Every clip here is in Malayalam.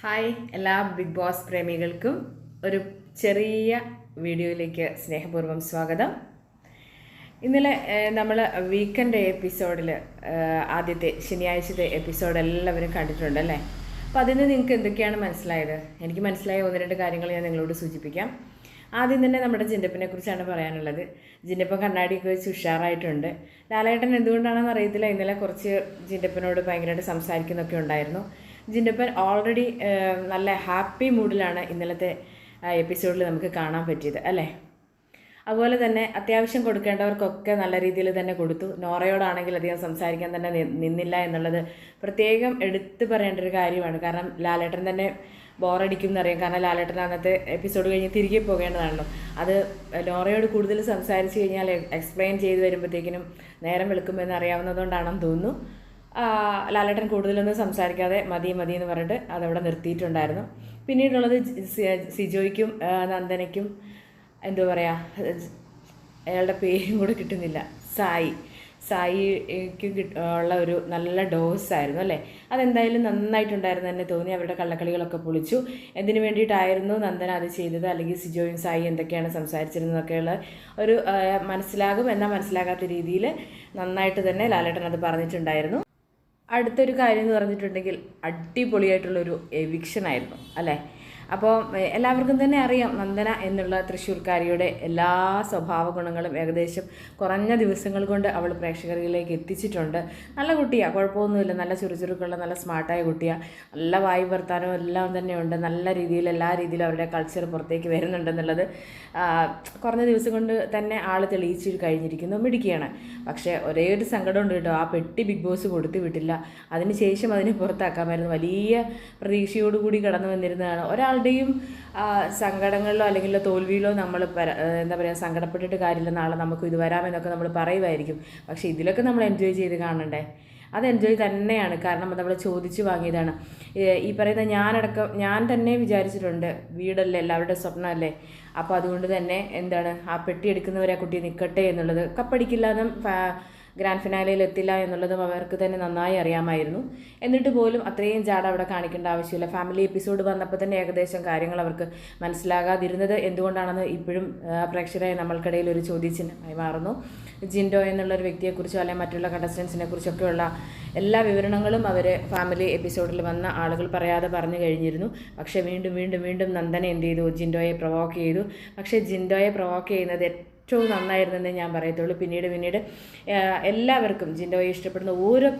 ഹായ് എല്ലാ ബിഗ് ബോസ് പ്രേമികൾക്കും ഒരു ചെറിയ വീഡിയോയിലേക്ക് സ്നേഹപൂർവം സ്വാഗതം. ഇന്നലെ നമ്മൾ വീക്കെൻഡ് എപ്പിസോഡിൽ ആദ്യത്തെ ശനിയാഴ്ചത്തെ എപ്പിസോഡ് എല്ലാവരും കണ്ടിട്ടുണ്ട് അല്ലേ? അപ്പോൾ അതിൽ നിന്ന് നിങ്ങൾക്ക് എന്തൊക്കെയാണ് മനസ്സിലായത്? എനിക്ക് മനസ്സിലായ ഒന്ന് രണ്ട് കാര്യങ്ങൾ ഞാൻ നിങ്ങളോട് സൂചിപ്പിക്കാം. ആദ്യം തന്നെ നമ്മുടെ ജിൻഡപ്പിനെ കുറിച്ചാണ് പറയാനുള്ളത്. ജിൻഡപ്പൻ കണ്ണാടിയൊക്കെ വെച്ച് ഉഷാറായിട്ടുണ്ട്. ലാലേട്ടൻ എന്തുകൊണ്ടാണെന്ന് അറിയത്തില്ല. ഇന്നലെ കുറച്ച് ജിൻഡപ്പനോട് ഭയങ്കരമായിട്ട് സംസാരിക്കുന്നൊക്കെ ഉണ്ടായിരുന്നു. ജിൻഡപ്പൻ ഓൾറെഡി നല്ല ഹാപ്പി മൂഡിലാണ് ഇന്നലത്തെ എപ്പിസോഡിൽ നമുക്ക് കാണാൻ പറ്റിയത് അല്ലേ? അതുപോലെ തന്നെ അത്യാവശ്യം കൊടുക്കേണ്ടവർക്കൊക്കെ നല്ല രീതിയിൽ തന്നെ കൊടുത്തു. നോറയോടാണെങ്കിൽ അധികം സംസാരിക്കാൻ തന്നെ നിന്നില്ല എന്നുള്ളത് പ്രത്യേകം എടുത്തു പറയേണ്ട ഒരു കാര്യമാണ്. കാരണം ലാലേട്ടൻ തന്നെ ബോറടിക്കും എന്നറിയാം കാരണം ലാലേട്ടൻ അന്നത്തെ എപ്പിസോഡ് കഴിഞ്ഞ് തിരികെ പോകേണ്ടതാണല്ലോ. അത് നോറയോട് കൂടുതൽ സംസാരിച്ച് കഴിഞ്ഞാൽ എക്സ്പ്ലെയിൻ ചെയ്ത് വരുമ്പോഴത്തേക്കിനും നേരം വെളുക്കുമെന്ന് അറിയാവുന്നതുകൊണ്ടാണെന്ന് തോന്നുന്നു. ലാലേട്ടൻ കൂടുതലൊന്നും സംസാരിക്കാതെ മതി മതി എന്ന് പറഞ്ഞിട്ട് അതവിടെ നിർത്തിയിട്ടുണ്ടായിരുന്നു. പിന്നീടുള്ളത് സിജോയ്ക്കും നന്ദനയ്ക്കും എന്താ പറയുക അയാളുടെ പേരും കൂടെ കിട്ടുന്നില്ല. സായി. സായിക്കും ഉള്ള ഒരു നല്ല ഡോസ് ആയിരുന്നു അല്ലേ? അതെന്തായാലും നന്നായിട്ടുണ്ടായിരുന്നു തന്നെ തോന്നി. അവരുടെ കള്ളക്കളികളൊക്കെ പൊളിച്ചു. എന്തിനു വേണ്ടിയിട്ടായിരുന്നു നന്ദന അത് ചെയ്തത്? അല്ലെങ്കിൽ സിജോയും സായി എന്തൊക്കെയാണ് സംസാരിച്ചിരുന്നതൊക്കെയുള്ള ഒരു മനസ്സിലാകും. എന്നാൽ മനസ്സിലാകാത്ത രീതിയിൽ നന്നായിട്ട് തന്നെ ലാലേട്ടൻ അത് പറഞ്ഞിട്ടുണ്ടായിരുന്നു. അടുത്തൊരു കാര്യം എന്ന് പറഞ്ഞിട്ടുണ്ടെങ്കിൽ അടിപൊളിയായിട്ടുള്ളൊരു എവിക്ഷൻ ആയിരുന്നു അല്ലേ? അപ്പോൾ എല്ലാവർക്കും തന്നെ അറിയാം നന്ദന എന്നുള്ള തൃശ്ശൂർക്കാരിയുടെ എല്ലാ സ്വഭാവ ഗുണങ്ങളും ഏകദേശം കുറഞ്ഞ ദിവസങ്ങൾ കൊണ്ട് അവൾ പ്രേക്ഷകരിലേക്ക് എത്തിച്ചിട്ടുണ്ട്. നല്ല കുട്ടിയാണ് കുഴപ്പമൊന്നുമില്ല. നല്ല ചുറുചുറുക്കുള്ള നല്ല സ്മാർട്ടായ കുട്ടിയാണ് നല്ല വായു വർത്താനവും എല്ലാം തന്നെയുണ്ട്. നല്ല രീതിയിൽ എല്ലാ രീതിയിലും അവരുടെ കൾച്ചർ പുറത്തേക്ക് വരുന്നുണ്ടെന്നുള്ളത് കുറഞ്ഞ ദിവസം കൊണ്ട് തന്നെ ആൾ തെളിയിച്ച് കഴിഞ്ഞിരിക്കുന്നു. മിടുക്കിയാണ്. പക്ഷേ ഒരേ ഒരു സങ്കടമുണ്ട് കേട്ടോ. ആ പെട്ടി ബിഗ് ബോസ് കൊടുത്തു വിട്ടില്ല. അതിനുശേഷം അതിനെ പുറത്താക്കാമായിരുന്നു വലിയ പ്രതീക്ഷയോടുകൂടി കടന്നു വന്നിരുന്നതാണ്. ഒരാളുടെയും സങ്കടങ്ങളിലോ അല്ലെങ്കിൽ തോൽവിയിലോ നമ്മൾ എന്താ പറയുക സങ്കടപ്പെട്ടിട്ട് കാര്യമില്ല നാളെ നമുക്ക് ഇത് വരാമെന്നൊക്കെ നമ്മൾ പറയുമായിരിക്കും. പക്ഷേ ഇതിലൊക്കെ നമ്മൾ എൻജോയ് ചെയ്ത് കാണണ്ടേ? അത് എൻജോയ് തന്നെയാണ്. കാരണം നമ്മൾ ചോദിച്ചു വാങ്ങിയതാണ്. ഈ പറയുന്ന ഞാനടക്കം ഞാൻ തന്നെ വിചാരിച്ചിട്ടുണ്ട് വീടല്ലേ എല്ലാവരുടെ സ്വപ്നമല്ലേ. അപ്പോൾ അതുകൊണ്ട് തന്നെ എന്താണ് ആ പെട്ടി എടുക്കുന്നവരെ കുട്ടി നിൽക്കട്ടെ എന്നുള്ളത്. കപ്പടിക്കില്ല എന്നും ഫാ- ഗ്രാൻഡ് ഫിനാലയിൽ എത്തില്ല എന്നുള്ളതും അവർക്ക് തന്നെ നന്നായി അറിയാമായിരുന്നു. എന്നിട്ട് പോലും അത്രയും ജാട അവിടെ കാണിക്കേണ്ട ആവശ്യമില്ല. ഫാമിലി എപ്പിസോഡ് വന്നപ്പോൾ തന്നെ ഏകദേശം കാര്യങ്ങൾ അവർക്ക് മനസ്സിലാകാതിരുന്നത് എന്തുകൊണ്ടാണെന്ന് ഇപ്പോഴും പ്രേക്ഷകരായ നമ്മൾക്കിടയിൽ ഒരു ചോദ്യചിഹ്നമായി മാറുന്നു. ജിൻഡോ എന്നുള്ള ഒരു വ്യക്തിയെക്കുറിച്ചോ അല്ലെങ്കിൽ മറ്റുള്ള കണ്ടസ്റ്റൻസിനെ കുറിച്ചൊക്കെയുള്ള എല്ലാ വിവരണങ്ങളും അവർ ഫാമിലി എപ്പിസോഡിൽ വന്ന ആളുകൾ പറയാതെ പറഞ്ഞു കഴിഞ്ഞിരുന്നു. പക്ഷേ വീണ്ടും വീണ്ടും വീണ്ടും നന്ദന എന്ത് ചെയ്തു? ജിൻഡോയെ പ്രൊവോക്ക് ചെയ്തു. പക്ഷേ ജിൻഡോയെ പ്രൊവോക്ക് ചെയ്യുന്നത് ഏറ്റവും നന്നായിരുന്നെന്നേ ഞാൻ പറയത്തുള്ളൂ. പിന്നീട് പിന്നീട് എല്ലാവർക്കും ജിൻഡോയെ ഇഷ്ടപ്പെടുന്ന ഓരോ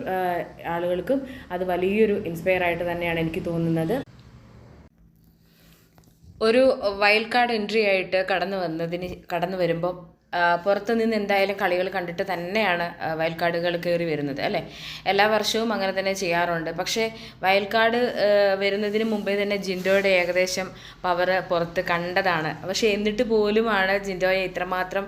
ആളുകൾക്കും അത് വലിയൊരു ഇൻസ്പയർ ആയിട്ട് തന്നെയാണ് എനിക്ക് തോന്നുന്നത്. ഒരു വൈൽഡ് കാർഡ് എൻട്രി ആയിട്ട് കടന്നു വന്നതിന് കടന്നു വരുമ്പം പുറത്ത് നിന്ന് എന്തായാലും കളികൾ കണ്ടിട്ട് തന്നെയാണ് വയൽക്കാടുകൾ കയറി വരുന്നത് അല്ലേ? എല്ലാ വർഷവും അങ്ങനെ തന്നെ ചെയ്യാറുണ്ട്. പക്ഷേ വയൽക്കാട് വരുന്നതിന് മുമ്പേ തന്നെ ജിൻഡോയുടെ ഏകദേശം പവർ പുറത്ത് കണ്ടതാണ്. പക്ഷേ എന്നിട്ട് പോലുമാണ് ജിൻഡോയെ ഇത്രമാത്രം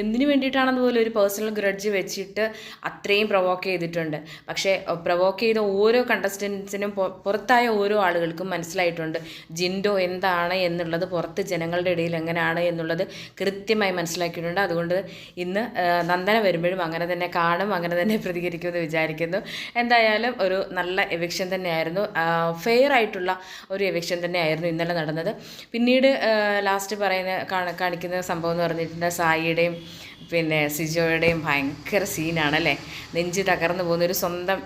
എന്തിനു വേണ്ടിയിട്ടാണെന്ന് പോലും ഒരു പേഴ്സണൽ ഗ്രഡ്ജ് വെച്ചിട്ട് അത്രയും പ്രൊവോക്ക് ചെയ്തിട്ടുണ്ട്. പക്ഷേ പ്രൊവോക്ക് ചെയ്ത ഓരോ കണ്ടസ്റ്റൻസിനും പുറത്തായ ഓരോ ആളുകൾക്കും മനസ്സിലായിട്ടുണ്ട് ജിൻഡോ എന്താണ് എന്നുള്ളത് പുറത്ത് ജനങ്ങളുടെ ഇടയിൽ എങ്ങനെയാണ് എന്നുള്ളത് കൃത്യമായി മനസ്സിലാക്കിയിട്ടുണ്ട്. അതുകൊണ്ട് ഇന്ന് നന്ദന വരുമ്പോഴും അങ്ങനെ തന്നെ കാണും അങ്ങനെ തന്നെ പ്രതികരിക്കുമെന്ന് വിചാരിക്കുന്നു. എന്തായാലും ഒരു നല്ല എവിക്ഷൻ തന്നെയായിരുന്നു. ഫെയർ ആയിട്ടുള്ള ഒരു എവിക്ഷൻ തന്നെയായിരുന്നു ഇന്നലെ നടന്നത്. പിന്നീട് ലാസ്റ്റ് പറയുന്ന കാണിക്കുന്ന സംഭവം എന്ന് പറഞ്ഞിട്ടുണ്ടെങ്കിൽ സായിയുടെയും പിന്നെ സിജോയുടെയും ഭയങ്കര സീനാണല്ലേ? നെഞ്ച് തകർന്നു പോകുന്ന ഒരു സ്വന്തം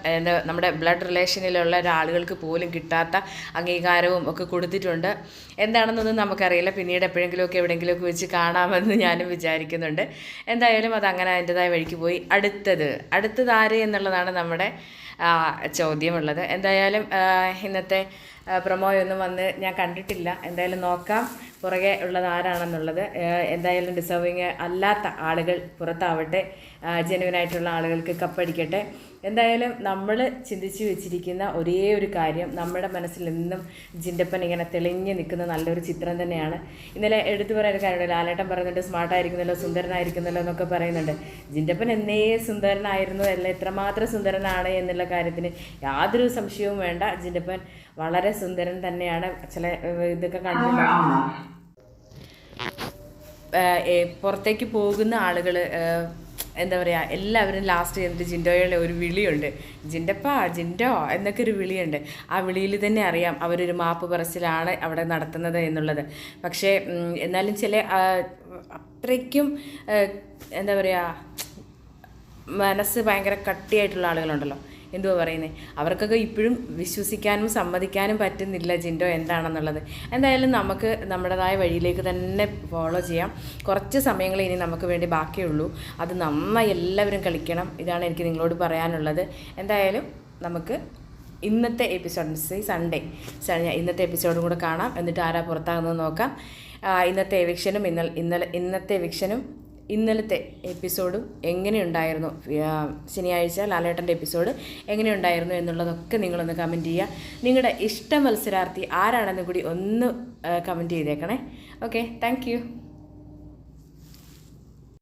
നമ്മുടെ ബ്ലഡ് റിലേഷനിലുള്ള ഒരാളുകൾക്ക് പോലും കിട്ടാത്ത അംഗീകാരവും ഒക്കെ കൊടുത്തിട്ടുണ്ട്. എന്താണെന്നൊന്നും നമുക്കറിയില്ല. പിന്നീട് എപ്പോഴെങ്കിലുമൊക്കെ എവിടെയെങ്കിലുമൊക്കെ വെച്ച് കാണാമെന്ന് ഞാനും വിചാരിക്കുന്നുണ്ട്. എന്തായാലും അത് അങ്ങനെ അതിന്റെതായ വഴിക്ക് പോയി. അടുത്തത് അടുത്തത് ആര് എന്നുള്ളതാണ് നമ്മുടെ ചോദ്യമുള്ളത്. എന്തായാലും ഇന്നത്തെ പ്രൊമോയൊന്നും വന്ന് ഞാൻ കണ്ടിട്ടില്ല. എന്തായാലും നോക്കാം പുറകെ ഉള്ളത് ആരാണെന്നുള്ളത്. എന്തായാലും ഡിസേർവിങ് അല്ലാത്ത ആളുകൾ പുറത്താവട്ടെ. ജെനുവിനായിട്ടുള്ള ആളുകൾക്ക് കപ്പടിക്കട്ടെ. എന്തായാലും നമ്മൾ ചിന്തിച്ചു വെച്ചിരിക്കുന്ന ഒരേ ഒരു കാര്യം നമ്മുടെ മനസ്സിൽ എന്നും ജിന്റപ്പൻ ഇങ്ങനെ തെളിഞ്ഞു നിൽക്കുന്ന നല്ലൊരു ചിത്രം തന്നെയാണ്. ഇന്നലെ എടുത്തു പറയുന്ന കാര്യമുണ്ട് ലാലേട്ടൻ പറയുന്നുണ്ട് സ്മാർട്ടായിരിക്കുന്നല്ലോ സുന്ദരനായിരിക്കുന്നല്ലോ എന്നൊക്കെ പറയുന്നുണ്ട്. ജിന്റപ്പൻ എന്നേ സുന്ദരനായിരുന്നു അല്ല എത്രമാത്രം സുന്ദരനാണ് എന്നുള്ള കാര്യത്തിന് യാതൊരു സംശയവും വേണ്ട. ജിന്റപ്പൻ വളരെ സുന്ദരൻ തന്നെയാണ്. ചില ഇതൊക്കെ കണ്ടിട്ടുണ്ട്. പുറത്തേക്ക് പോകുന്ന ആളുകൾ എന്താ പറയുക എല്ലാവരും ലാസ്റ്റ് ചെയ്തിട്ട് ജിൻഡോയുടെ ഒരു വിളിയുണ്ട്. ജിൻഡപ്പാ ജിൻഡോ എന്നൊക്കെ ഒരു വിളിയുണ്ട്. ആ വിളിയിൽ തന്നെ അറിയാം അവരൊരു മാപ്പ് പറച്ചിലാണ് അവിടെ നടത്തുന്നത് എന്നുള്ളത്. പക്ഷേ എന്നാലും ചില അത്രയ്ക്കും എന്താ പറയുക മനസ്സ് ഭയങ്കര കട്ടിയായിട്ടുള്ള ആളുകളുണ്ടല്ലോ. എന്തുവാ പറയുന്നത് അവർക്കൊക്കെ ഇപ്പോഴും വിശ്വസിക്കാനും സമ്മതിക്കാനും പറ്റുന്നില്ല ജിൻഡോ എന്താണെന്നുള്ളത്. എന്തായാലും നമുക്ക് നമ്മുടേതായ വഴിയിലേക്ക് തന്നെ ഫോളോ ചെയ്യാം. കുറച്ച് സമയങ്ങൾ ഇനി നമുക്ക് വേണ്ടി ബാക്കിയുള്ളൂ. അത് നന്നായി എല്ലാവരും കളിക്കണം. ഇതാണ് എനിക്ക് നിങ്ങളോട് പറയാനുള്ളത്. എന്തായാലും നമുക്ക് ഇന്നത്തെ എപ്പിസോഡ് സൺഡേ ഇന്നത്തെ എപ്പിസോഡും കൂടെ കാണാം. എന്നിട്ട് ആരാ പുറത്താകുന്നത് നോക്കാം. ഇന്നത്തെ എവിക്ഷനും ഇന്നലെ ഇന്നലെ ഇന്നത്തെ എവിക്ഷനും ഇന്നലത്തെ എപ്പിസോഡും എങ്ങനെയുണ്ടായിരുന്നു? ശനിയാഴ്ച ലാലേട്ടന്റെ എപ്പിസോഡ് എങ്ങനെയുണ്ടായിരുന്നു എന്നുള്ളതൊക്കെ നിങ്ങളൊന്ന് കമന്റ് ചെയ്യുക. നിങ്ങളുടെ ഇഷ്ട മത്സരാർത്ഥി ആരാണെന്ന് കൂടി ഒന്ന് കമന്റ് ചെയ്തേക്കണേ. Okay thank